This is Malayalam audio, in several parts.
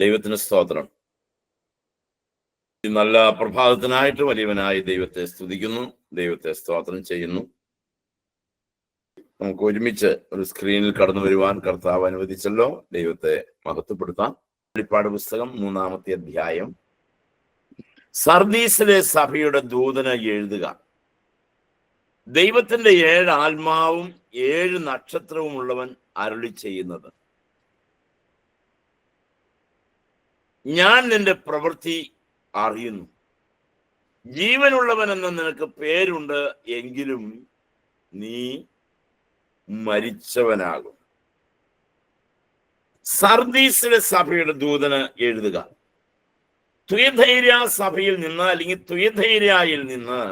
ദൈവത്തിന് സ്തോത്രം. നല്ല പ്രഭാതത്തിനായിട്ട് വലിയവനായി ദൈവത്തെ സ്തുതിക്കുന്നു ദൈവത്തെ സ്തോത്രം ചെയ്യുന്നു. നമുക്ക് ഒരുമിച്ച് ഒരു സ്ക്രീനിൽ കടന്നു വരുവാൻ കർത്താവ് അനുവദിച്ചല്ലോ. ദൈവത്തെ മഹത്വപ്പെടുത്താം. വെളിപ്പാട് പുസ്തകം മൂന്നാമത്തെ അധ്യായം. സർദീസിലെ സഭയുടെ ദൂതന എഴുതുക. ദൈവത്തിന്റെ ഏഴ് ആത്മാവും ഏഴ് നക്ഷത്രവും ഉള്ളവൻ അരുളി ചെയ്യുന്നത് ഞാൻ നിന്റെ പ്രവൃത്തി അറിയുന്നു. ജീവനുള്ളവൻ എന്ന നിനക്ക് പേരുണ്ട് എങ്കിലും നീ മരിച്ചവനാകും സർദീസിലെ സഭയുടെ ദൂതന് എഴുതുക. തുയധൈര്യ സഭയിൽ നിന്ന് അല്ലെങ്കിൽ തുയധൈര്യയിൽ നിന്ന്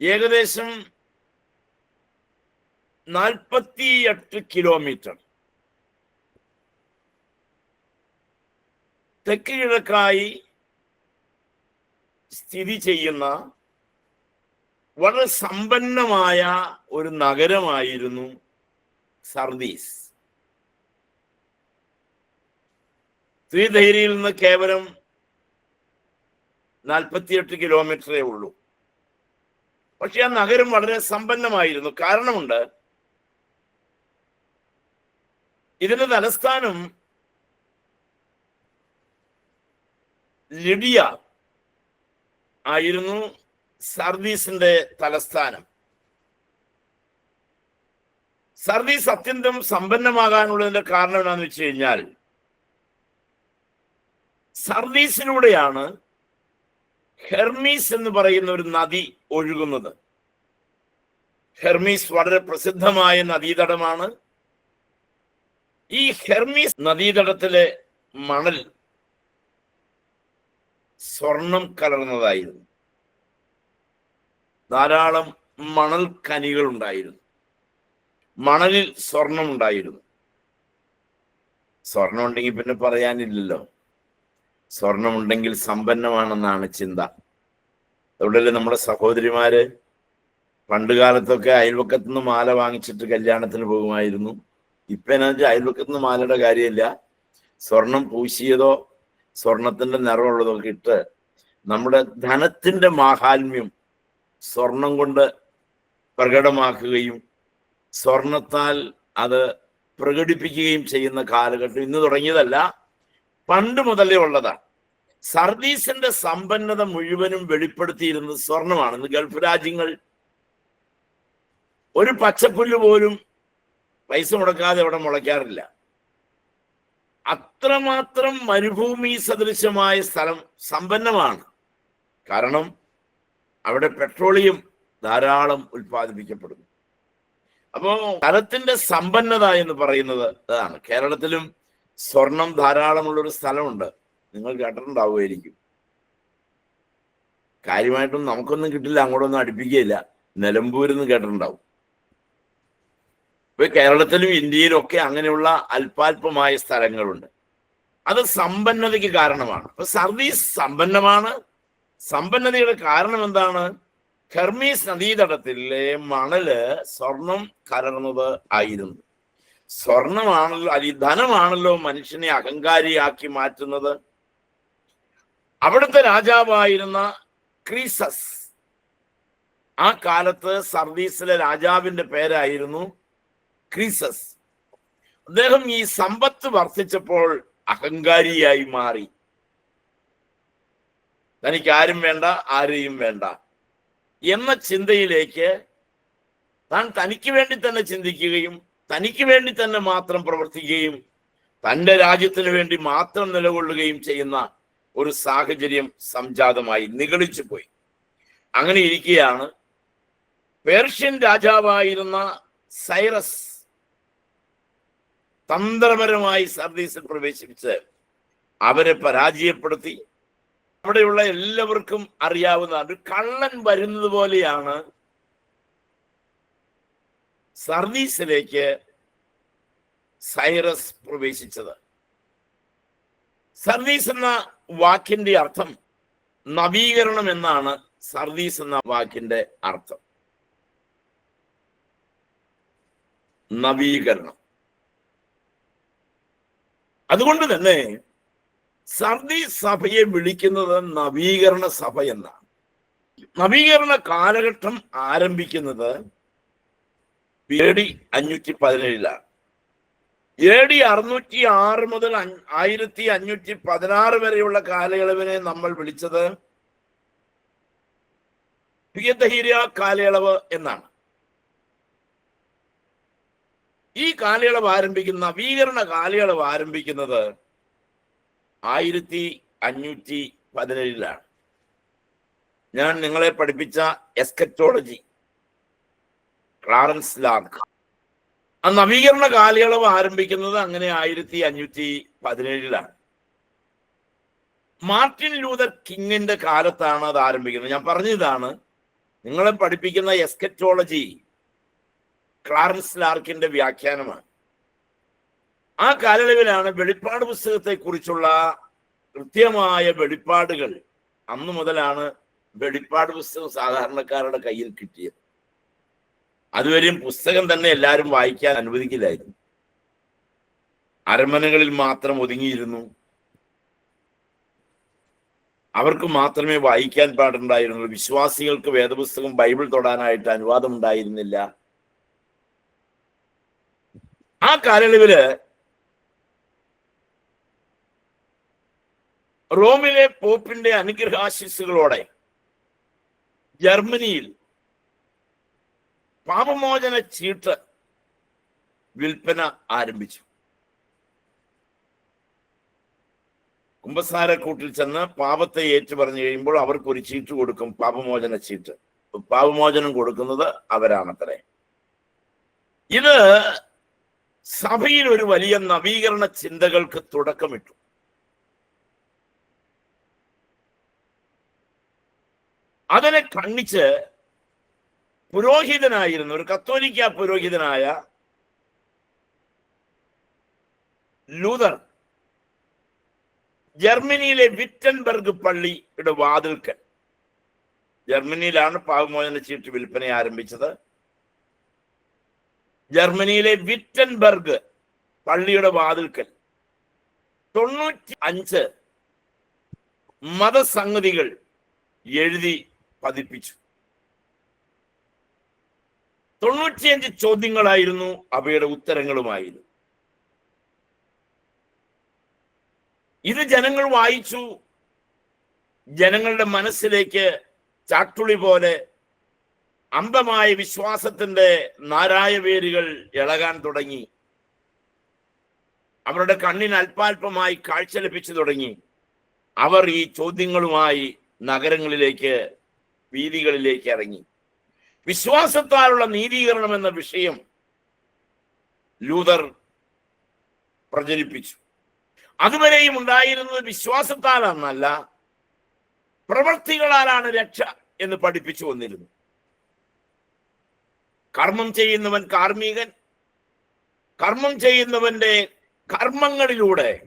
ഏകദേശം നാൽപ്പത്തിയെട്ട് കിലോമീറ്റർ തെക്ക് കിഴക്കായി സ്ഥിതി ചെയ്യുന്ന വളരെ സമ്പന്നമായ ഒരു നഗരമായിരുന്നു സർദീസ്. ശ്രീധൈര്യയിൽ നിന്ന് കേവലം നാൽപ്പത്തിയെട്ട് കിലോമീറ്ററേ ഉള്ളൂ. പക്ഷെ ആ നഗരം വളരെ സമ്പന്നമായിരുന്നു. കാരണമുണ്ട് ഇതിന്റെ തലസ്ഥാനം ലിഡിയ ആയിരുന്നു സർവീസിന്റെ തലസ്ഥാനം. സർവീസ് അത്യന്തം സമ്പന്നമാകാനുള്ളതിന്റെ കാരണം എന്താണെന്ന് വെച്ച് കഴിഞ്ഞാൽ സർവീസിലൂടെയാണ് ഹെർമീസ് എന്ന് പറയുന്ന ഒരു നദി ഒഴുകുന്നത്. ഹെർമീസ് വളരെ പ്രസിദ്ധമായ നദീതടമാണ്. ഈ ഹെർമീസ് നദീതടത്തിലെ മണൽ സ്വർണം കലർന്നതായിരുന്നു. ധാരാളം മണൽ കനികൾ ഉണ്ടായിരുന്നു. മണലിൽ സ്വർണം ഉണ്ടായിരുന്നു. സ്വർണം ഉണ്ടെങ്കിൽ പിന്നെ പറയാനില്ലല്ലോ. സ്വർണം ഉണ്ടെങ്കിൽ സമ്പന്നമാണെന്നാണ് ചിന്ത. അതുകൊണ്ടല്ലേ നമ്മുടെ സഹോദരിമാര് പണ്ട് കാലത്തൊക്കെ അയൽവക്കത്ത് നിന്ന് മാല വാങ്ങിച്ചിട്ട് കല്യാണത്തിന് പോകുമായിരുന്നു. ഇപ്പൊ എന്നാ വെച്ചാൽ അയൽവക്കത്ത് നിന്ന് മാലയുടെ കാര്യമില്ല. സ്വർണം പൂശിയതോ സ്വർണത്തിന്റെ നിറമുള്ളതൊക്കെ ഇട്ട് നമ്മുടെ ധനത്തിന്റെ മാഹാത്മ്യം സ്വർണം കൊണ്ട് പ്രകടമാക്കുകയും സ്വർണത്താൽ അത് പ്രകടിപ്പിക്കുകയും ചെയ്യുന്ന കാലഘട്ടം ഇന്ന് തുടങ്ങിയതല്ല പണ്ട് മുതലേ ഉള്ളതാണ് സർവീസിന്റെ സമ്പന്നത മുഴുവനും വെളിപ്പെടുത്തിയിരുന്നത് സ്വർണമാണ്. ഇന്ന് ഗൾഫ് രാജ്യങ്ങൾ ഒരു പച്ചപ്പുല്ല് പോലും പൈസ മുടക്കാതെ അവിടെ മുളയ്ക്കാറില്ല. അത്രമാത്രം മരുഭൂമി സദൃശമായ സ്ഥലം സമ്പന്നമാണ്. കാരണം അവിടെ പെട്രോളിയം ധാരാളം ഉൽപ്പാദിപ്പിക്കപ്പെടുന്നു. അപ്പോ സ്ഥലത്തിന്റെ സമ്പന്നത എന്ന് പറയുന്നത് അതാണ്. കേരളത്തിലും സ്വർണം ധാരാളമുള്ള ഒരു സ്ഥലമുണ്ട്. നിങ്ങൾ കേട്ടിട്ടുണ്ടാവുമായിരിക്കും. കാര്യമായിട്ടും നമുക്കൊന്നും കിട്ടില്ല. അങ്ങോട്ടൊന്നും അടുപ്പിക്കുകയില്ല. നിലമ്പൂരെന്ന് കേട്ടിട്ടുണ്ടാവും. ഇപ്പൊ കേരളത്തിലും ഇന്ത്യയിലും ഒക്കെ അങ്ങനെയുള്ള അല്പാൽപമായ സ്ഥലങ്ങളുണ്ട്. അത് സമ്പന്നതയ്ക്ക് കാരണമാണ്. അപ്പൊ സർവീസ് സമ്പന്നമാണ്. സമ്പന്നതയുടെ കാരണം എന്താണ്? ഖർമീസ് നദീതടത്തിലെ മണൽ സ്വർണം കലർന്നത് ആയിരുന്നു. സ്വർണമാണല്ലോ അല്ലെ ധനമാണല്ലോ മനുഷ്യനെ അഹങ്കാരിയാക്കി മാറ്റുന്നത്. അവിടുത്തെ രാജാവായിരുന്ന ക്രീസസ് ആ കാലത്ത് സർവീസിലെ രാജാവിന്റെ പേരായിരുന്നു ക്രീസസ്. അദ്ദേഹം ഈ സമ്പത്ത് വർദ്ധിച്ചപ്പോൾ അഹങ്കാരിയായി മാറി. തനിക്ക് ആരും വേണ്ട ആരെയും വേണ്ട എന്ന ചിന്തയിലേക്ക് താൻ തനിക്ക് വേണ്ടി തന്നെ ചിന്തിക്കുകയും തനിക്ക് വേണ്ടി തന്നെ മാത്രം പ്രവർത്തിക്കുകയും തന്റെ രാജ്യത്തിന് വേണ്ടി മാത്രം നിലകൊള്ളുകയും ചെയ്യുന്ന ഒരു സാഹചര്യം സംജാതമായി നിഗളിച്ചു പോയി. അങ്ങനെ ഇരിക്കുകയാണ് പേർഷ്യൻ രാജാവായിരുന്ന സൈറസ് തന്ത്രപരമായി സർവീസിൽ പ്രവേശിപ്പിച്ച് അവരെ പരാജയപ്പെടുത്തി. അവിടെയുള്ള എല്ലാവർക്കും അറിയാവുന്നതാണ്. കള്ളൻ വരുന്നത് പോലെയാണ് സർവീസിലേക്ക് സൈറസ് പ്രവേശിച്ചത്. സർവീസ് എന്ന വാക്കിന്റെ അർത്ഥം നവീകരണം എന്നാണ് സർവീസ് എന്ന വാക്കിന്റെ അർത്ഥം. നവീകരണം. അതുകൊണ്ട് തന്നെ സർദി സഭയെ വിളിക്കുന്നത് നവീകരണ സഭ എന്നാണ്. നവീകരണ കാലഘട്ടം ആരംഭിക്കുന്നത് എ അഞ്ഞൂറ്റി പതിനേഴിലാണ് ഡി അറുന്നൂറ്റി ആറ് മുതൽ ആയിരത്തി അഞ്ഞൂറ്റി പതിനാറ് വരെയുള്ള കാലയളവിനെ നമ്മൾ വിളിച്ചത് കാലയളവ് എന്നാണ്. ഈ കാലയളവ് ആരംഭിക്കുന്ന നവീകരണ കാലയളവ് ആരംഭിക്കുന്നത് ആയിരത്തി അഞ്ഞൂറ്റി പതിനേഴിലാണ്. ഞാൻ നിങ്ങളെ പഠിപ്പിച്ച എസ്കറ്റോളജി ക്ലാറൻസ് ലാർക്ക്. ആ നവീകരണ കാലയളവ് ആരംഭിക്കുന്നത് അങ്ങനെ ആയിരത്തി അഞ്ഞൂറ്റി പതിനേഴിലാണ്. മാർട്ടിൻ ലൂതർ കിങ്ങിന്റെ കാലത്താണ് അത് ആരംഭിക്കുന്നത്. ഞാൻ പറഞ്ഞതാണ് നിങ്ങളെ പഠിപ്പിക്കുന്ന എസ്കറ്റോളജി ക്ലാറൻസ് ലാർക്കിന്റെ വ്യാഖ്യാനമാണ്. ആ കാലയളവിലാണ് വെളിപ്പാട് പുസ്തകത്തെ കുറിച്ചുള്ള കൃത്യമായ വെളിപ്പാടുകൾ അന്നു മുതലാണ് വെളിപ്പാട് പുസ്തകം സാധാരണക്കാരുടെ കയ്യിൽ കിട്ടിയത്. അതുവരെയും പുസ്തകം തന്നെ എല്ലാവരും വായിക്കാൻ അനുവദിക്കില്ലായിരുന്നു. അരമനകളിൽ മാത്രം ഒതുങ്ങിയിരുന്നു. അവർക്ക് മാത്രമേ വായിക്കാൻ പാടുണ്ടായിരുന്നുള്ളൂ. വിശ്വാസികൾക്ക് വേദപുസ്തകം ബൈബിൾ തൊടാനായിട്ട് അനുവാദം ഉണ്ടായിരുന്നില്ല ആ കാലയളവിൽ റോമിലെ പോപ്പിന്റെ അനുഗ്രഹാശിസുകളോടെ ജർമ്മനിയിൽ പാപമോചന ചീട്ട് വിൽപ്പന ആരംഭിച്ചു. കുമ്പസാരക്കൂട്ടിൽ ചെന്ന് പാപത്തെ ഏറ്റു പറഞ്ഞു കഴിയുമ്പോൾ അവർക്ക് ഒരു ചീട്ട് കൊടുക്കും പാപമോചന ചീട്ട്. പാപമോചനം കൊടുക്കുന്നത് അവരാണത്രേ. ഇത് സഭയിൽ ഒരു വലിയ നവീകരണ ചിന്തകൾക്ക് തുടക്കമിട്ടു. അതിനെ കണ്ണിച്ച് പുരോഹിതനായിരുന്നു ഒരു കത്തോലിക്ക പുരോഹിതനായ ലൂതർ ജർമ്മനിയിലെ വിറ്റൻബർഗ് പള്ളിയുടെ വാതിൽക്കൽ. ജർമ്മനിയിലാണ് പാവമോചന ചീട്ട് വിൽപ്പന ആരംഭിച്ചത്. ജർമ്മനിയിലെ വിറ്റൻബർഗ് പള്ളിയുടെ വാതിൽക്കൽ. തൊണ്ണൂറ്റി അഞ്ച് മതസംഗതികൾ എഴുതി പതിപ്പിച്ചു. തൊണ്ണൂറ്റിയഞ്ച് ചോദ്യങ്ങളായിരുന്നു അവയുടെ ഉത്തരങ്ങളുമായിരുന്നു. ഇത് ജനങ്ങൾ വായിച്ചു ജനങ്ങളുടെ മനസ്സിലേക്ക് ചാട്ടുളി പോലെ അന്ധമായ വിശ്വാസത്തിന്റെ നാരായ വേരുകൾ ഇളകാൻ തുടങ്ങി. അവരുടെ കണ്ണിന് അല്പാൽപമായി കാഴ്ച ലഭിച്ചു തുടങ്ങി. അവർ ഈ ചോദ്യങ്ങളുമായി നഗരങ്ങളിലേക്ക് വീതികളിലേക്ക് ഇറങ്ങി. വിശ്വാസത്താലുള്ള നീതീകരണം എന്ന വിഷയം ലൂതർ പ്രചരിപ്പിച്ചു. അതുവരെയും ഉണ്ടായിരുന്നത് വിശ്വാസത്താലാണെന്നല്ല പ്രവൃത്തികളാലാണ് രക്ഷ എന്ന് പഠിപ്പിച്ചു വന്നിരുന്നു. കർമ്മം ചെയ്യുന്നവൻ കാർമികൻ കർമ്മം ചെയ്യുന്നവന്റെ കർമ്മങ്ങളിലൂടെ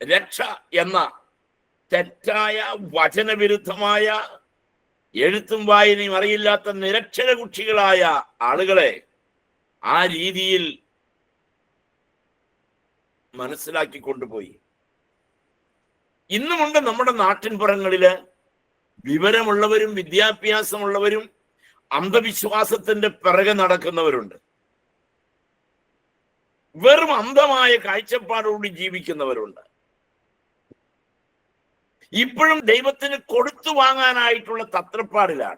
രക്ഷ എന്ന തെറ്റായ വചനവിരുദ്ധമായ എഴുത്തും വായനയും അറിയില്ലാത്ത നിരക്ഷര കുക്ഷികളായ ആളുകളെ ആ രീതിയിൽ മനസ്സിലാക്കി കൊണ്ടുപോയി. ഇന്നുമുണ്ട് നമ്മുടെ നാട്ടിൻപുറങ്ങളിൽ വിവരമുള്ളവരും വിദ്യാഭ്യാസമുള്ളവരും അന്ധവിശ്വാസത്തിന്റെ പിറകെ നടക്കുന്നവരുണ്ട്. വെറും അന്ധമായ കാഴ്ചപ്പാടോടി ജീവിക്കുന്നവരുണ്ട്. ഇപ്പോഴും ദൈവത്തിന് കൊടുത്തു വാങ്ങാനായിട്ടുള്ള തത്രപ്പാടിലാണ്.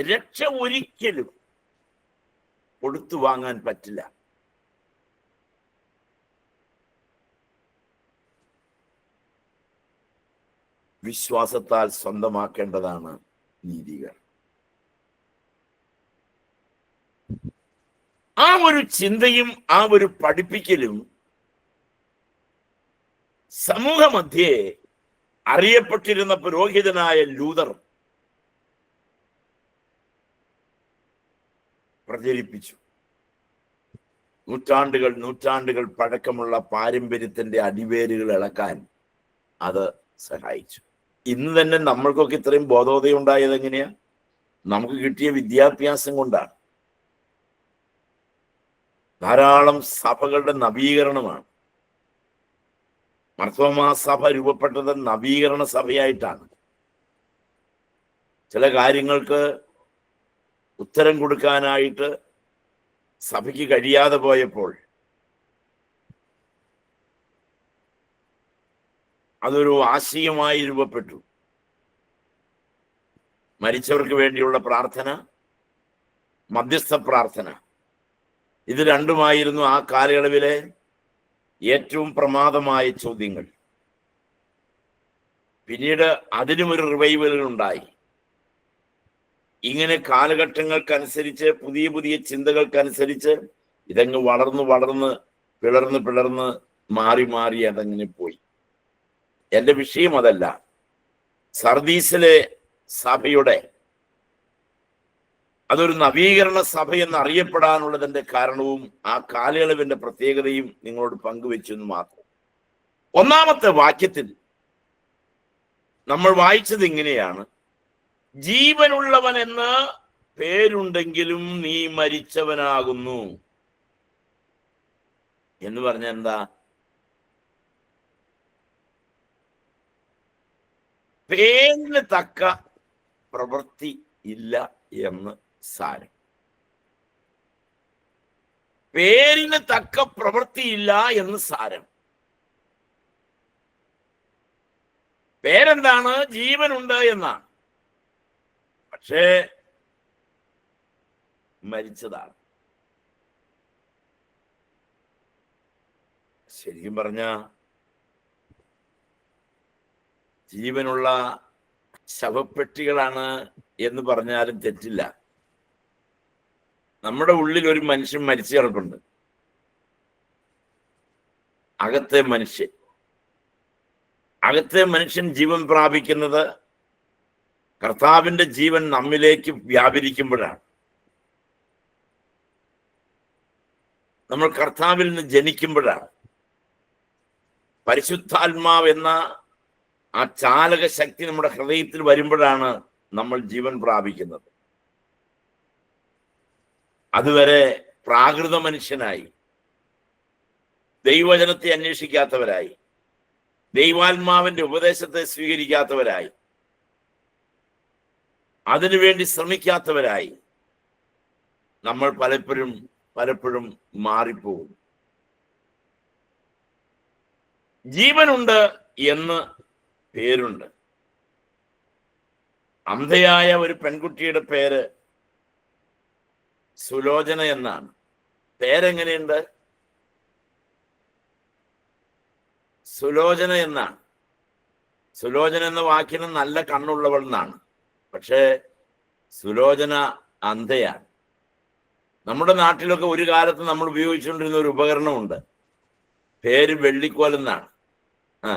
രക്ഷ ഒരിക്കലും കൊടുത്തു വാങ്ങാൻ പറ്റില്ല. വിശ്വാസത്താൽ സ്വന്തമാക്കേണ്ടതാണ് നീതികൾ. ആ ഒരു ചിന്തയും ആ ഒരു പഠിപ്പിക്കലും സമൂഹമധ്യേ അറിയപ്പെട്ടിരുന്ന പുരോഹിതനായ ലൂതർ പ്രചരിപ്പിച്ചു. നൂറ്റാണ്ടുകൾ നൂറ്റാണ്ടുകൾ പഴക്കമുള്ള പാരമ്പര്യത്തിന്റെ അടിവേരുകൾ ഇളക്കാൻ അത് സഹായിച്ചു. ഇന്ന് തന്നെ നമ്മൾക്കൊക്കെ ഇത്രയും ബോധോദയം ഉണ്ടായത് എങ്ങനെയാ? നമുക്ക് കിട്ടിയ വിദ്യാഭ്യാസം കൊണ്ടാണ്. ധാരാളം സഭകളുടെ നവീകരണമാണ്. മർത്തോമാ സഭ രൂപപ്പെട്ടത് നവീകരണ സഭയായിട്ടാണ്. ചില കാര്യങ്ങൾക്ക് ഉത്തരം കൊടുക്കാനായിട്ട് സഭയ്ക്ക് കഴിയാതെ പോയപ്പോൾ അതൊരു ആശയമായി രൂപപ്പെട്ടു. മരിച്ചവർക്ക് വേണ്ടിയുള്ള പ്രാർത്ഥന മധ്യസ്ഥ പ്രാർത്ഥന. ഇത് രണ്ടുമായിരുന്നു ആ കാലയളവിലെ ഏറ്റവും പ്രമാദമായ ചോദ്യങ്ങൾ. പിന്നീട് അതിനും ഒരു റിവൈവലുകൾ ഉണ്ടായി. ഇങ്ങനെ കാലഘട്ടങ്ങൾക്കനുസരിച്ച് പുതിയ പുതിയ ചിന്തകൾക്കനുസരിച്ച് ഇതങ്ങ് വളർന്ന് വളർന്ന് പിളർന്ന് പിളർന്ന് മാറി മാറി അതങ്ങനെ പോയി. എന്റെ വിഷയം അതല്ല. സർദീസിലെ സഭയുടെ അതൊരു നവീകരണ സഭ എന്ന് അറിയപ്പെടാനുള്ളതിന്റെ കാരണവും ആ കാലയളവിന്റെ പ്രത്യേകതയും നിങ്ങളോട് പങ്കുവെച്ചു എന്ന് മാത്രം. ഒന്നാമത്തെ വാക്യത്തിൽ നമ്മൾ വായിച്ചത് ഇങ്ങനെയാണ്. ജീവനുള്ളവൻ എന്ന് പേരുണ്ടെങ്കിലും നീ മരിച്ചവനാകുന്നു. എന്ന് പറഞ്ഞ എന്താ? പേരിന് തക്ക പ്രവൃത്തി ഇല്ല എന്ന് സാരം. പേരിന് തക്ക പ്രവൃത്തിയില്ല എന്ന് സാരം. പേരെന്താണ്? ജീവനുണ്ട് എന്നാണ്. പക്ഷേ മരിച്ചതാണ്. ശരിക്കും പറഞ്ഞ ജീവനുള്ള ശവപ്പെട്ടികളാണ് എന്ന് പറഞ്ഞാലും തെറ്റില്ല. നമ്മുടെ ഉള്ളിൽ ഒരു മനുഷ്യൻ മരിച്ചു കിടപ്പുണ്ട് അകത്തെ മനുഷ്യൻ. അകത്തെ മനുഷ്യൻ ജീവൻ പ്രാപിക്കുന്നത് കർത്താവിന്റെ ജീവൻ നമ്മിലേക്ക് വ്യാപരിക്കുമ്പോഴാണ്. നമ്മൾ കർത്താവിൽ നിന്ന് ജനിക്കുമ്പോഴാണ്. പരിശുദ്ധാത്മാവ് എന്ന ആ ചാലക ശക്തി നമ്മുടെ ഹൃദയത്തിൽ വരുമ്പോഴാണ് നമ്മൾ ജീവൻ പ്രാപിക്കുന്നത്. അതുവരെ പ്രാകൃത മനുഷ്യനായി ദൈവജനത്തെ അന്വേഷിക്കാത്തവരായി ദൈവാത്മാവിന്റെ ഉപദേശത്തെ സ്വീകരിക്കാത്തവരായി അതിനുവേണ്ടി ശ്രമിക്കാത്തവരായി നമ്മൾ പലപ്പോഴും പലപ്പോഴും മാറിപ്പോകും ജീവനുണ്ട് എന്ന് പേരുണ്ട്. അന്ധയായ ഒരു പെൺകുട്ടിയുടെ പേര് സുലോചന എന്നാണ്. പേരെങ്ങനെയുണ്ട്? സുലോചന എന്നാണ്. സുലോചന എന്ന വാക്കിന് നല്ല കണ്ണുള്ളവൾ എന്നാണ്. പക്ഷേ സുലോചന അന്ധയാണ്. നമ്മുടെ നാട്ടിലൊക്കെ ഒരു കാലത്ത് നമ്മൾ ഉപയോഗിച്ചുകൊണ്ടിരുന്ന ഒരു ഉപകരണമുണ്ട്. പേര് വെള്ളിക്കോലെന്നാണ് ആ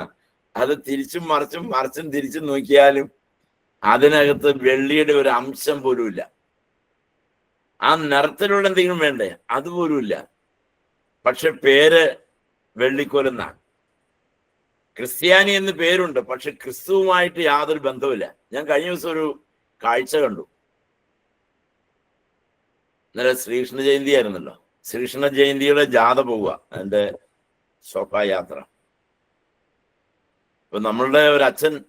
അത് തിരിച്ചും മറിച്ചും മറിച്ചും തിരിച്ചും നോക്കിയാലും അതിനകത്ത് വെള്ളിയുടെ ഒരു അംശം പോലുമില്ല. ആ നിറത്തിലുള്ള എന്തെങ്കിലും വേണ്ടേ? അതുപോലുമില്ല പക്ഷെ പേര് വെള്ളിക്കോലെന്നാണ് ക്രിസ്ത്യാനി എന്ന് പേരുണ്ട് പക്ഷെ ക്രിസ്തുവുമായിട്ട് യാതൊരു ബന്ധവുമില്ല. ഞാൻ കഴിഞ്ഞ ദിവസം ഒരു കാഴ്ച കണ്ടു. ഇന്നലെ ശ്രീകൃഷ്ണ ജയന്തി ആയിരുന്നല്ലോ ശ്രീകൃഷ്ണ ജയന്തിയുടെ ജാഥ പോവുക അതിന്റെ ശോഭായാത്ര. ഇപ്പൊ നമ്മളുടെ ഒരു അച്ഛൻ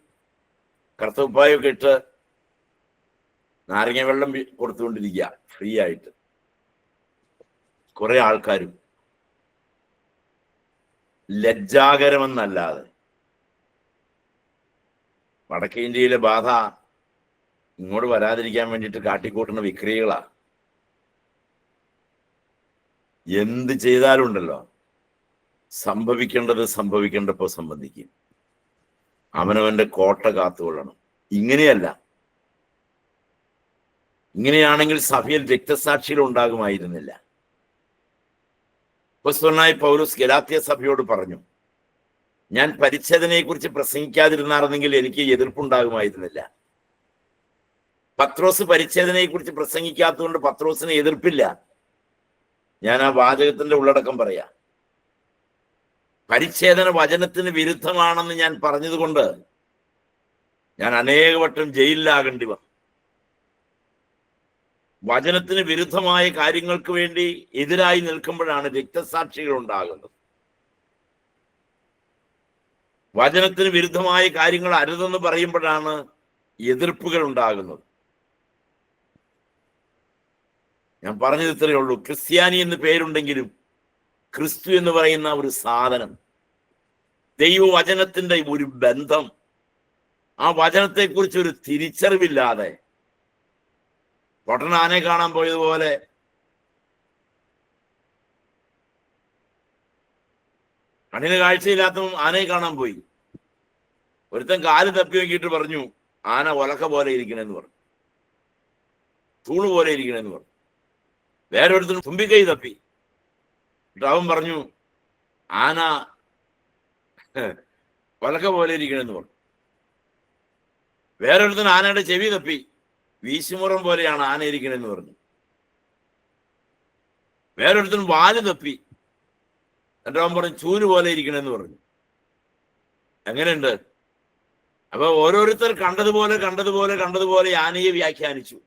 കറുത്തപ്പായൊക്കെ ഇട്ട് നാരങ്ങ വെള്ളം കൊടുത്തുകൊണ്ടിരിക്കുക ഫ്രീ ആയിട്ട് കുറെ ആൾക്കാരും. ലജ്ജാകരമെന്നല്ലാതെ. വടക്കേ ഇന്ത്യയിലെ ബാധ ഇങ്ങോട്ട് വരാതിരിക്കാൻ വേണ്ടിയിട്ട് കാട്ടിക്കൂട്ടുന്ന വിക്രികളാ. എന്ത് ചെയ്താലുണ്ടല്ലോ? സംഭവിക്കേണ്ടത് സംഭവിക്കേണ്ടപ്പോ സംബന്ധിക്കും. അവനവന്റെ കോട്ട കാത്തുകൊള്ളണം. ഇങ്ങനെയല്ല. ഇങ്ങനെയാണെങ്കിൽ സഭയിൽ രക്തസാക്ഷികൾ ഉണ്ടാകുമായിരുന്നില്ല. ഉപസ്വനായി പൗരസ് ഗലാത്തിയ സഭയോട് പറഞ്ഞു ഞാൻ പരിച്ഛേദനയെ കുറിച്ച് പ്രസംഗിക്കാതിരുന്നായിരുന്നെങ്കിൽ എനിക്ക് എതിർപ്പുണ്ടാകുമായിരുന്നില്ല. പത്രോസ് പരിച്ഛേദനയെ കുറിച്ച് പ്രസംഗിക്കാത്തതുകൊണ്ട് പത്രോസിന് എതിർപ്പില്ല. ഞാൻ ആ വാചകത്തിന്റെ ഉള്ളടക്കം പറയാം. പരിച്ഛേദന വചനത്തിന് വിരുദ്ധമാണെന്ന് ഞാൻ പറഞ്ഞതുകൊണ്ട് ഞാൻ അനേക വട്ടം ജയിലിലാകേണ്ടി വന്നു വചനത്തിന് വിരുദ്ധമായ കാര്യങ്ങൾക്ക് വേണ്ടി എതിരായി നിൽക്കുമ്പോഴാണ് രക്തസാക്ഷികൾ ഉണ്ടാകുന്നത്. വചനത്തിന് വിരുദ്ധമായ കാര്യങ്ങൾ അരുതെന്ന് പറയുമ്പോഴാണ് എതിർപ്പുകൾ ഉണ്ടാകുന്നത്. ഞാൻ പറഞ്ഞത് ഇത്രയേ ഉള്ളൂ. ക്രിസ്ത്യാനി എന്ന് പേരുണ്ടെങ്കിലും ക്രിസ്തു എന്ന് പറയുന്ന ഒരു സാധനം ദൈവവചനത്തിന്റെ ഒരു ബന്ധം ആ വചനത്തെക്കുറിച്ച് ഒരു തിരിച്ചറിവില്ലാതെ പൊട്ടനാനെ കാണാൻ പോയതുപോലെ കണ്ണിന് കാഴ്ചയില്ലാത്തവൻ ആനയെ കാണാൻ പോയി. ഒരുത്തൻ കാൽ തപ്പി നോക്കിയിട്ട് പറഞ്ഞു ആന ഒലക്ക പോലെ ഇരിക്കണെന്ന് പറഞ്ഞു. തൂണ് പോലെ ഇരിക്കണെന്ന് പറഞ്ഞു. വേറെ ഒരുത്തനും തുമ്പിക്കൈ തപ്പി. എന്നിട്ട് അവൻ പറഞ്ഞു ആന വലക്ക പോലെ ഇരിക്കണെന്ന് പറഞ്ഞു. വേറൊരുത്തിന് ആനയുടെ ചെവി തപ്പി വീശുമുറം പോലെയാണ് ആന ഇരിക്കണെന്ന് പറഞ്ഞു. വേറൊരുത്തൻ വാൽ തപ്പി എന്നിട്ട് അവൻ പറഞ്ഞു ചൂര് പോലെ ഇരിക്കണെന്ന് പറഞ്ഞു. എങ്ങനെയുണ്ട്? അപ്പൊ ഓരോരുത്തർ കണ്ടതുപോലെ കണ്ടതുപോലെ കണ്ടതുപോലെ ആനയെ വ്യാഖ്യാനിച്ചു.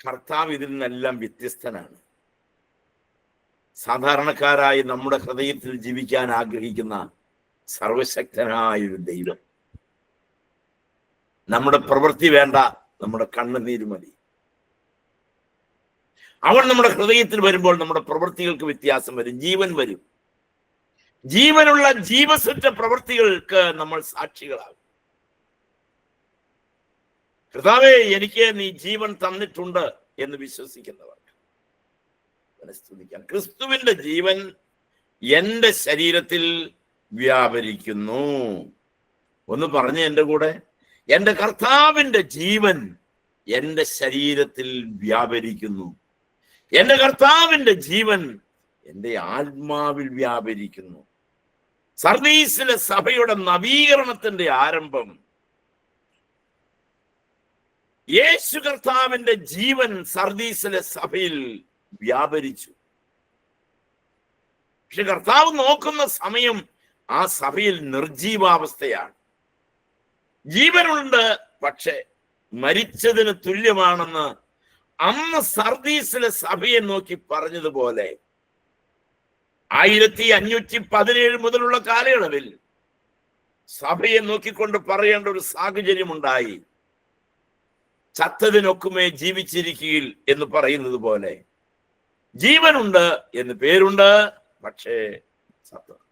കർത്താവ് ഇതിൽ നിന്നെല്ലാം വ്യത്യസ്തനാണ്. സാധാരണക്കാരായി നമ്മുടെ ഹൃദയത്തിൽ ജീവിക്കാൻ ആഗ്രഹിക്കുന്ന സർവശക്തനായ ഒരു ദൈവം. നമ്മുടെ പ്രവൃത്തി വേണ്ട നമ്മുടെ കണ്ണുനീര് മതി. അവൻ നമ്മുടെ ഹൃദയത്തിൽ വരുമ്പോൾ നമ്മുടെ പ്രവൃത്തികൾക്ക് വ്യത്യാസം വരും ജീവൻ വരും. ജീവനുള്ള ജീവസുറ്റ പ്രവൃത്തികൾക്ക് നമ്മൾ സാക്ഷികളാകും. കർത്താവേ എനിക്ക് നീ ജീവൻ തന്നിട്ടുണ്ട് എന്ന് വിശ്വസിക്കുന്നവർക്ക് അവനെ സ്തുതിക്കാം. ക്രിസ്തുവിന്റെ ജീവൻ എന്റെ ശരീരത്തിൽ വ്യാപരിക്കുന്നു. ഒന്ന് പറഞ്ഞ് എന്റെ കൂടെ. എന്റെ കർത്താവിന്റെ ജീവൻ എന്റെ ശരീരത്തിൽ വ്യാപരിക്കുന്നു. എന്റെ കർത്താവിന്റെ ജീവൻ എന്റെ ആത്മാവിൽ വ്യാപരിക്കുന്നു. സർവീസിലെ സഭയുടെ നവീകരണത്തിന്റെ ആരംഭം. യേശു കർത്താവിന്റെ ജീവൻ സർദീസിലെ സഭയിൽ വ്യാപരിച്ചു. പക്ഷെ കർത്താവ് നോക്കുന്ന സമയം ആ സഭയിൽ നിർജീവാവസ്ഥയാണ് ജീവനുണ്ട് പക്ഷെ മരിച്ചതിന് തുല്യമാണെന്ന് അന്ന് സർദീസിലെ സഭയെ നോക്കി പറഞ്ഞതുപോലെ ആയിരത്തി അഞ്ഞൂറ്റി പതിനേഴ് മുതലുള്ള കാലയളവിൽ സഭയെ നോക്കിക്കൊണ്ട് പറയേണ്ട ഒരു സാഹചര്യം ഉണ്ടായി ചത്തതിനൊക്കുമേ ജീവിച്ചിരിക്കുകയിൽ എന്ന് പറയുന്നത് പോലെ. ജീവനുണ്ട് എന്ന് പേരുണ്ട്. പക്ഷേ സത്വം.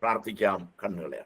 പ്രാർത്ഥിക്കാം കണ്ണുകളെ.